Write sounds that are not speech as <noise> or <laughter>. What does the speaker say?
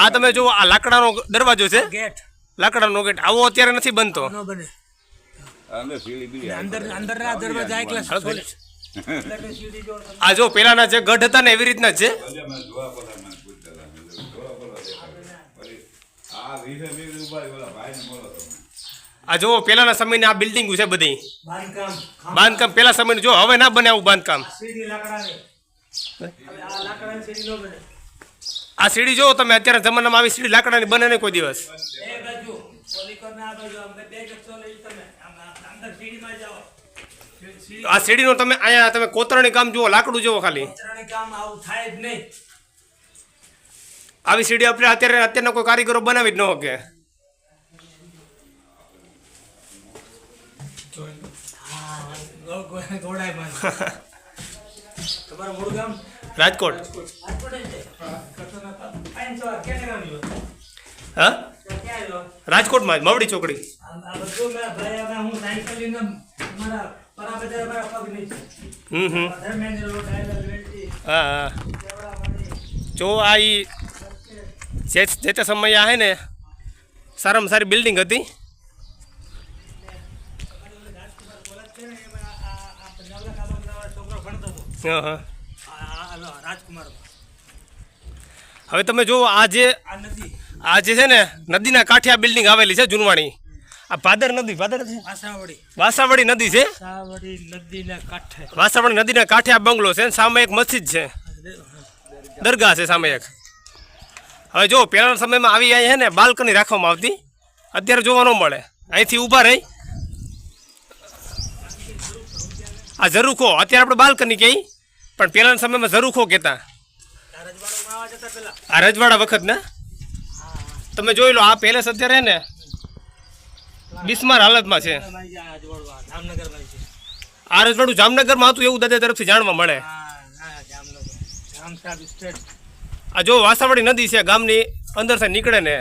આ તમે જુઓ આ લાકડાનો દરવાજો છે. ગેટ. લાકડાનો ગેટ. આવો અત્યારે નથી બનતો. ન બને. અંદર અંદરના દરવાજા એકલા આ જો પેલાના જે ગઢ હતા ને એવી રીતના છે. આ જો પેલાના સમયની આ બિલ્ડિંગ છે બધી. બાંધકામ. બાંધકામ પેલા સમયનું જો હવે ના બને આવું બાંધકામ. લાકડા આ સીડી જોવો તમે અત્યારે જમાનામાં આવી સીડી લાકડાની બને નહીં કોઈ દિવસ. આ સીડીનો તમે અહીંયા તમે કોતરણી કામ જુઓ લાકડું જુઓ ખાલી. આવું સીડી આપણે અત્યારે અત્યારના કોઈ કારીગરો બનાવી જ ન શકે. <laughs> તમારું મૂળ ગામ? રાજકોટ? હા? રાજકોટમાં મવડી ચોકડી. હું, હા. જો આ જે જે તે સમયે આ ને, સારામાં સારી બિલ્ડિંગ હતી. હા હા. રાજકુમાર હવે તમે જુઓ આ જે આ જે છે ને નદીના કાંઠે આ બિલ્ડિંગ આવેલી છે જુનવાણી. આ ભાદર નદી ભાદર છે વાસાવડી. નદી છે? વાસાવડી નદીના કાંઠે. વાસાવડી નદીના કાંઠે આ બંગલો છે સામે એક મસ્જિદ છે. દરગાહ છે સામે એક. હવે જો પહેલાના સમયમાં આવી અહીં છે ને બાલ્કની રાખવામાં આવતી. અત્યારે જોવા ન મળે. અહીંથી ઊભા રહી. આ ઝરૂખો અત્યારે આપણે બાલ્કની કહી પણ પહેલાના સમયમાં ઝરૂખો કહેતા? આ રજવાડા વખત ને? તમે જોઈ લો, આ પેલેસ અત્યારે ને, બિસ્માર હાલતમાં છે. આ રજવાડું જામનગરમાં હતું, એવું દાદા તરફથી જાણવા મળે. આ જો વાસાવાડી નદી છે, ગામની અંદરથી નીકળે ને